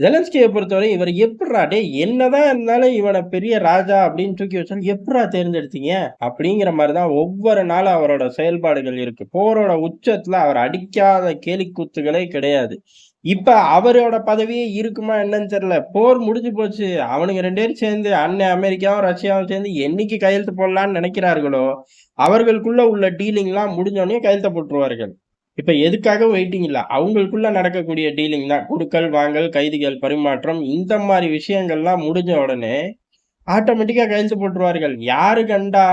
ஜெலன்ஸ்கியை பொறுத்தவரை இவர் எப்புட்றா டே என்னதான் இருந்தாலும் இவனை பெரிய ராஜா அப்படின்னு தூக்கி வச்சாலும் எப்புட்றா தேர்ந்தெடுத்தீங்க? அப்படிங்கிற மாதிரி தான் ஒவ்வொரு நாளும் அவரோட செயல்பாடுகள் இருக்கு. போரோட உச்சத்துல அவர் அடிக்காத கேலிக்கூத்துகளே கிடையாது. இப்ப அவரோட பதவியே இருக்குமா என்னன்னு தெரியல. போர் முடிஞ்சு போச்சு. அவனுங்க ரெண்டு பேரும் சேர்ந்து அண்ணன் அமெரிக்காவும் ரஷ்யாவும் சேர்ந்து என்னைக்கு கையெழுத்து போடலான்னு நினைக்கிறார்களோ அவர்களுக்குள்ள உள்ள டீலிங்லாம் முடிஞ்சோடனே கையெழுத்த போட்டுருவார்கள். இப்போ எதுக்காக வெயிட்டிங் இல்லை. அவங்களுக்குள்ள நடக்கக்கூடிய டீலிங் தான். கொடுக்கல் வாங்கல் கைதிகள் பரிமாற்றம் இந்த மாதிரி விஷயங்கள்லாம் முடிஞ்ச உடனே ஆட்டோமேட்டிக்காக கையெழுத்து போட்டுருவார்கள். யாரு கண்டா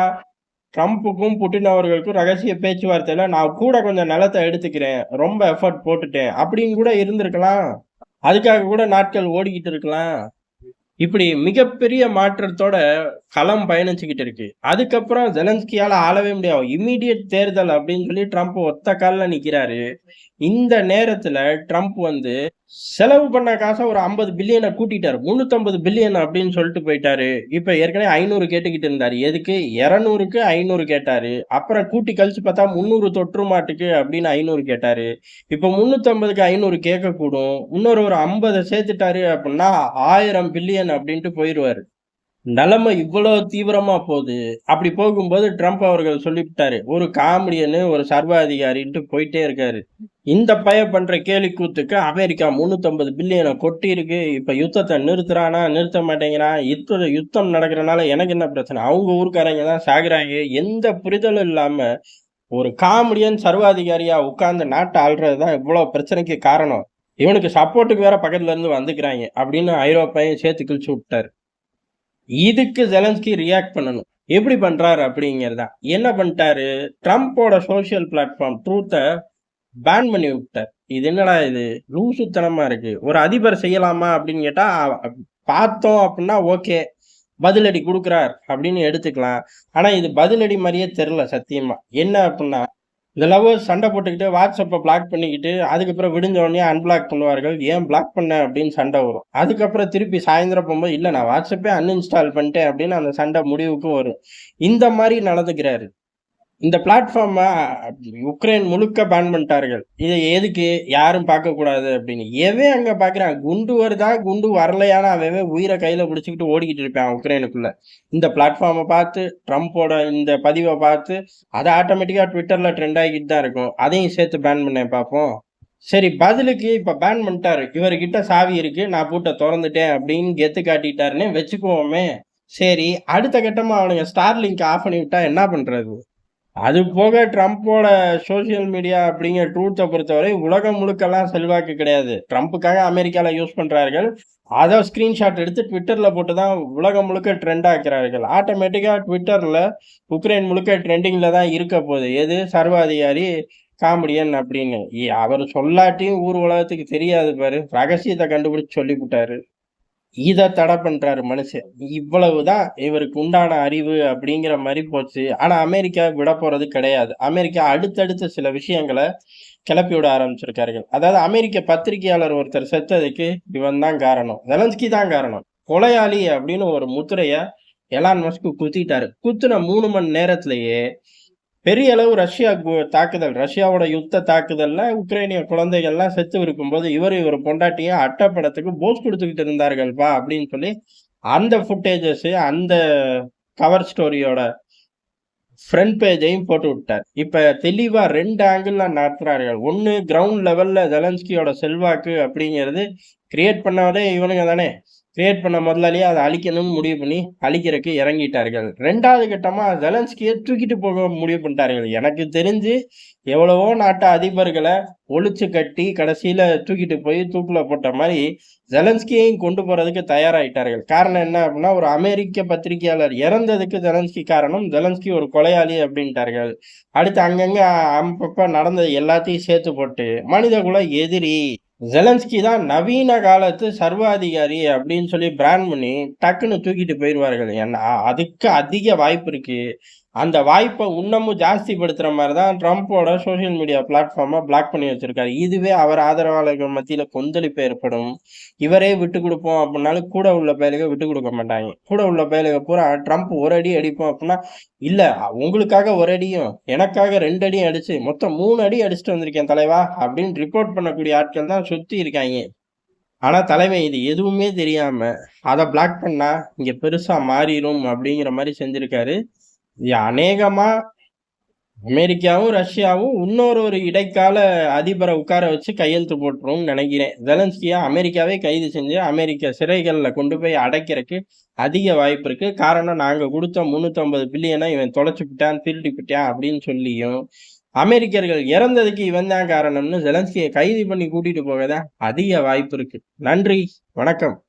ட்ரம்ப்புக்கும் புட்டின் அவர்களுக்கும் ரகசிய பேச்சுவார்த்தையில நான் கூட கொஞ்சம் நிலத்தை எடுத்துக்கிறேன் ரொம்ப எஃபர்ட் போட்டுட்டேன் அப்படின்னு கூட இருந்திருக்கலாம். அதுக்காக கூட நாட்கள் ஓடிக்கிட்டு இருக்கலாம். இப்படி மிகப்பெரிய மாற்றத்தோட களம் பயணிச்சுக்கிட்டு இருக்கு. அதுக்கப்புறம் ஜெலன்ஸ்கியால ஆளவே முடியாது. இம்மீடியட் தேர்தல் அப்படின்னு சொல்லி ட்ரம்ப் ஒத்த காலில் நிக்கிறாரு. இந்த நேரத்துல ட்ரம்ப் வந்து செலவு பண்ண காசை ஒரு ஐம்பது பில்லியனை கூட்டிட்டாரு. முன்னூத்தம்பது பில்லியன் அப்படின்னு சொல்லிட்டு போயிட்டாரு. இப்ப ஏற்கனவே ஐநூறு கேட்டுக்கிட்டு இருந்தாரு. எதுக்கு? இரநூறுக்கு ஐநூறு கேட்டாரு. அப்புறம் கூட்டி கழிச்சு பார்த்தா முந்நூறு தொற்று மாட்டுக்கு அப்படின்னு ஐநூறு கேட்டாரு. இப்ப முன்னூத்தம்பதுக்கு ஐநூறு கேட்கக்கூடும். இன்னொரு ஒரு ஐம்பதை சேர்த்துட்டாரு அப்படின்னா ஆயிரம் பில்லியன் அப்படின்ட்டு போயிடுவாரு நிலைமை இவ்வளோ தீவிரமாக போகுது. அப்படி போகும்போது ட்ரம்ப் அவர்கள் சொல்லிவிட்டாரு ஒரு காமெடியனு ஒரு சர்வாதிகாரின்ட்டு போயிட்டே இருக்காரு. இந்த பய பண்ணுற கேலி கூத்துக்கு அமெரிக்கா முந்நூற்றம்பது பில்லியனை கொட்டி இருக்கு யுத்தத்தை நிறுத்துறானா நிறுத்த மாட்டேங்கிறான். யுத்த யுத்தம் நடக்கிறனால எனக்கு என்ன பிரச்சனை? அவங்க ஊருக்காரங்க தான் சாகுறாங்க. எந்த புரிதலும் இல்லாமல் ஒரு காமெடியன் சர்வாதிகாரியாக உட்கார்ந்து நாட்டை ஆள்றது தான் இவ்வளோ பிரச்சனைக்கு காரணம். இவனுக்கு சப்போர்ட்டுக்கு வேற பக்கத்துல இருந்து வந்துக்கிறாங்க அப்படின்னு ஐரோப்பாவையும் சேர்த்து கிழிச்சு விட்டாரு. இதுக்கு ஜெலன்ஸ்கி ரியாக்ட் பண்ணணும். எப்படி பண்றாரு அப்படிங்கிறதா? என்ன பண்ணிட்டாரு? ட்ரம்ப்போட சோஷியல் பிளாட்ஃபார்ம் ட்ரூத்தை பேன் பண்ணி விட்டார். இது என்னடா இது? லூசுத்தனமா இருக்கு. ஒரு அதிபர் செய்யலாமா அப்படின்னு கேட்டா பார்த்தோம் அப்படின்னா ஓகே பதிலடி கொடுக்குறார் அப்படின்னு எடுத்துக்கலாம். ஆனா இது பதிலடி மாதிரியே தெரில சத்தியமா. என்ன அப்படின்னா இந்த லவ்வர்ஸ் சண்டை போட்டுக்கிட்டு வாட்ஸ்அப்பை பிளாக் பண்ணிக்கிட்டு அதுக்கப்புறம் விடுஞ்ச உடனே அன்பிளாக் பண்ணுவார்கள். ஏன் பிளாக் பண்ண? அப்படின்னு சண்டை வரும். அதுக்கப்புறம் திருப்பி சாயந்தரம் போகும்போது இல்லை நான் வாட்ஸ்அப்பே அன்இன்ஸ்டால் பண்ணிட்டேன் அப்படின்னு அந்த சண்டை முடிவுக்கும் வரும். இந்த மாதிரி நடந்துக்கிறாரு. இந்த பிளாட்ஃபார்மை உக்ரைன் முழுக்க பேன் பண்ணிட்டார்கள். இதை எதுக்கு? யாரும் பார்க்கக்கூடாது அப்படின்னு. எவே அங்கே பார்க்குறான்? குண்டு வருதா? குண்டு வரலையான? அவன் உயிரை கையில் பிடிச்சிக்கிட்டு ஓடிக்கிட்டு இருப்பான் உக்ரைனுக்குள்ள. இந்த பிளாட்ஃபார்மை பார்த்து ட்ரம்ப்போட இந்த பதிவை பார்த்து அதை ஆட்டோமேட்டிக்காக ட்விட்டரில் ட்ரெண்ட் ஆகிக்கிட்டு தான் இருக்கும். அதையும் சேர்த்து பேன் பண்ணேன் பார்ப்போம். சரி பதிலுக்கு இப்போ பேன் பண்ணிட்டாரு. இவர்கிட்ட சாவி இருக்குது நான் பூட்டை திறந்துட்டேன் அப்படின்னு கெத்து காட்டிட்டாருன்னு வச்சுக்குவோமே. சரி அடுத்த கட்டமாக அவனுங்க ஸ்டார் லிங்க் ஆஃப் பண்ணி விட்டா என்ன பண்ணுறது அது போக ட்ரம்ப்போட சோஷியல் மீடியா அப்படிங்கிற ட்ரூத்தை பொறுத்தவரை உலகம் முழுக்கெல்லாம் செல்வாக்கு கிடையாது. ட்ரம்ப்புக்காக அமெரிக்காவில் யூஸ் பண்ணுறார்கள் அதை ஸ்க்ரீன்ஷாட் எடுத்து ட்விட்டரில் போட்டு தான் உலகம் முழுக்க ட்ரெண்ட் ஆக்குறார்கள். ஆட்டோமேட்டிக்காக ட்விட்டரில் உக்ரைன் முழுக்க ட்ரெண்டிங்கில் தான் இருக்க போகுது. எது? சர்வாதிகாரி காமெடியன் அப்படின்னு. அவர் சொல்லாட்டியும் ஊர் உலகத்துக்கு தெரியாது பாரு. ரகசியத்தை கண்டுபிடிச்சு சொல்லிவிட்டாரு. இதை தடை பண்ணுறாரு மனுஷன். இவ்வளவுதான் இவருக்கு உண்டான அறிவு அப்படிங்கிற மாதிரி போச்சு. ஆனால் அமெரிக்கா விட போகிறது கிடையாது. அமெரிக்கா அடுத்தடுத்த சில விஷயங்களை கிளப்பி விட ஆரம்பிச்சிருக்கார்கள். அதாவது அமெரிக்க பத்திரிகையாளர் ஒருத்தர் செத்ததுக்கு இவன் தான் காரணம். ஜெலன்ஸ்கி தான் காரணம். கொலையாளி அப்படின்னு ஒரு முத்திரையை எலான் மஸ்க்கு குத்திட்டாரு. குத்துன மூணு மணி நேரத்திலேயே பெரிய அளவு ரஷ்யா கு- தாக்குதல் ரஷ்யாவோட யுத்த தாக்குதல்ல உக்ரைனிய குழந்தைகள்லாம் செத்து இருக்கும்போது இவர் இவர் பொண்டாட்டியை அட்டப்படத்துக்கு போஸ் கொடுத்துக்கிட்டு இருந்தார்கள்ப்பா அப்படின்னு சொல்லி அந்த ஃபுட்டேஜஸ் அந்த கவர் ஸ்டோரியோட ஃப்ரண்ட் பேஜையும் போட்டு விட்டார். இப்போ தெளிவாக ரெண்டு ஆங்கிளில் நடத்துகிறார்கள் ஒன்று கிரவுண்ட் லெவலில் ஜெலன்ஸ்கியோட செல்வாக்கு அப்படிங்கிறது கிரியேட் பண்ணாதே இவனுங்க தானே? கிரியேட் பண்ண முதலாளியே அதை அழிக்கணும்னு முடிவு பண்ணி அழிக்கிறதுக்கு இறங்கிட்டார்கள். ரெண்டாவது கட்டமாக ஜெலன்ஸ்கியை தூக்கிட்டு போக முடிவு பண்ணிட்டார்கள். எனக்கு தெரிஞ்சு எவ்வளவோ நாட்டு அதிபர்களை ஒழிச்சு கட்டி கடைசியில் தூக்கிட்டு போய் தூக்கில் போட்ட மாதிரி ஜெலன்ஸ்கியையும் கொண்டு போகிறதுக்கு தயாராயிட்டார்கள். காரணம் என்ன அப்படின்னா ஒரு அமெரிக்க பத்திரிகையாளர் இறந்ததுக்கு ஜெலன்ஸ்கி காரணம் ஜெலன்ஸ்கி ஒரு கொலையாளி அப்படின்ட்டார்கள். அடுத்து அங்கங்கே அப்பப்போ நடந்தது எல்லாத்தையும் சேர்த்து போட்டு மனிதகுல எதிரி ஜெலன்ஸ்கி தான் நவீன காலத்து சர்வாதிகாரி அப்படின்னு சொல்லி பிராண்ட் பண்ணி டக்குன்னு தூக்கிட்டு போயிடுவார்கள் ஏன்னா அதுக்கு அதிக வாய்ப்பு இருக்குது அந்த வாய்ப்பை இன்னமும் ஜாஸ்திப்படுத்துகிற மாதிரி தான் ட்ரம்ப்போட சோஷியல் மீடியா பிளாட்ஃபார்மை பிளாக் பண்ணி வச்சுருக்காரு. இதுவே அவர் ஆதரவாளர்கள் மத்தியில் கொந்தளிப்பு ஏற்படும். இவரே விட்டு கொடுப்போம் அப்படின்னாலும் கூட உள்ள பயலுக விட்டு கொடுக்க மாட்டாங்க. கூட உள்ள பயலுக பூரா ட்ரம்ப் ஒரு அடி அடிப்போம் அப்படின்னா இல்லை உங்களுக்காக ஒரு அடியும் எனக்காக ரெண்டு அடியும் அடிச்சு மொத்தம் மூணு அடி அடிச்சுட்டு வந்திருக்கேன் தலைவா அப்படின்னு ரிப்போர்ட் பண்ணக்கூடிய ஆட்கள் தான் சுற்றி இருக்காங்க. ஆனால் தலைமை இது எதுவுமே தெரியாமல் அதை பிளாக் பண்ணால் இங்கே பெருசாக மாறிடும் அப்படிங்கிற மாதிரி செஞ்சுருக்காரு. அநேகமா அமெரிக்காவும் ரஷ்யாவும் இன்னொரு ஒரு இடைக்கால அதிபரை உட்கார வச்சு கையெழுத்து போட்டுரும்னு நினைக்கிறேன். ஜெலன்ஸ்கியா அமெரிக்காவே கைது செஞ்சு அமெரிக்க சிறைகளில் கொண்டு போய் அடைக்கிறதுக்கு அதிக வாய்ப்பு இருக்கு. காரணம் நாங்க கொடுத்த முந்நூற்றம்பது பில்லியனை இவன் தொலைச்சு விட்டான் விட்டான் அப்படின்னு சொல்லியும் அமெரிக்கர்கள் இறந்ததுக்கு இவன் தான் காரணம்னு ஜெலன்ஸ்கியை கைது பண்ணி கூட்டிட்டு போக தான் அதிக வாய்ப்பு இருக்கு. நன்றி வணக்கம்.